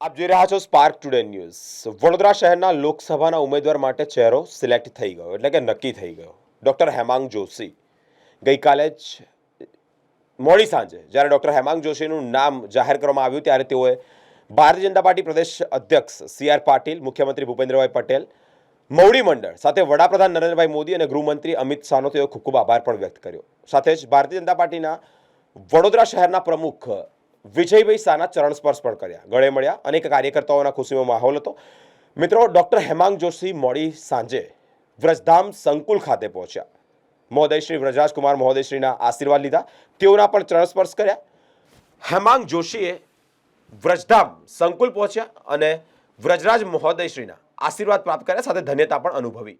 આપ જોઈ રહ્યા છો સ્પાર્ક ટુડે ન્યૂઝ વડોદરા શહેરના લોકસભાના ઉમેદવાર માટે ચહેરો સિલેક્ટ થઈ ગયો, એટલે કે નક્કી થઈ ગયો. ડૉક્ટર હેમાંગ જોશી ગઈકાલે જ મોડી સાંજે, જ્યારે ડૉક્ટર હેમાંગ જોશીનું નામ જાહેર કરવામાં આવ્યું, ત્યારે તેઓએ ભારતીય જનતા પાર્ટી પ્રદેશ અધ્યક્ષ સી આર પાટીલ, મુખ્યમંત્રી ભૂપેન્દ્રભાઈ પટેલ મૌડી મંડળ, સાથે વડાપ્રધાન નરેન્દ્રભાઈ મોદી અને ગૃહમંત્રી અમિત શાહનો તેઓ ખૂબ ખૂબ આભાર પણ વ્યક્ત કર્યો. સાથે જ ભારતીય જનતા પાર્ટીના વડોદરા શહેરના પ્રમુખ વિજયભાઈ શાહના ચરણ સ્પર્શ પણ કર્યા. ગળે મળ્યા. અનેક કાર્યકર્તાઓના ખુશીનો માહોલ હતો. મિત્રો, ડૉક્ટર હેમાંગ જોશી મોડી સાંજે વ્રજધામ સંકુલ ખાતે પહોંચ્યા. મહોદયશ્રી વ્રજરાજકુમાર મહોદયશ્રીના આશીર્વાદ લીધા. તેઓના પણ ચરણ સ્પર્શ કર્યા. હેમાંગ જોશીએ વ્રજધામ સંકુલ પહોંચ્યા અને વ્રજરાજ મહોદયશ્રીના આશીર્વાદ પ્રાપ્ત કર્યા, સાથે ધન્યતા પણ અનુભવી.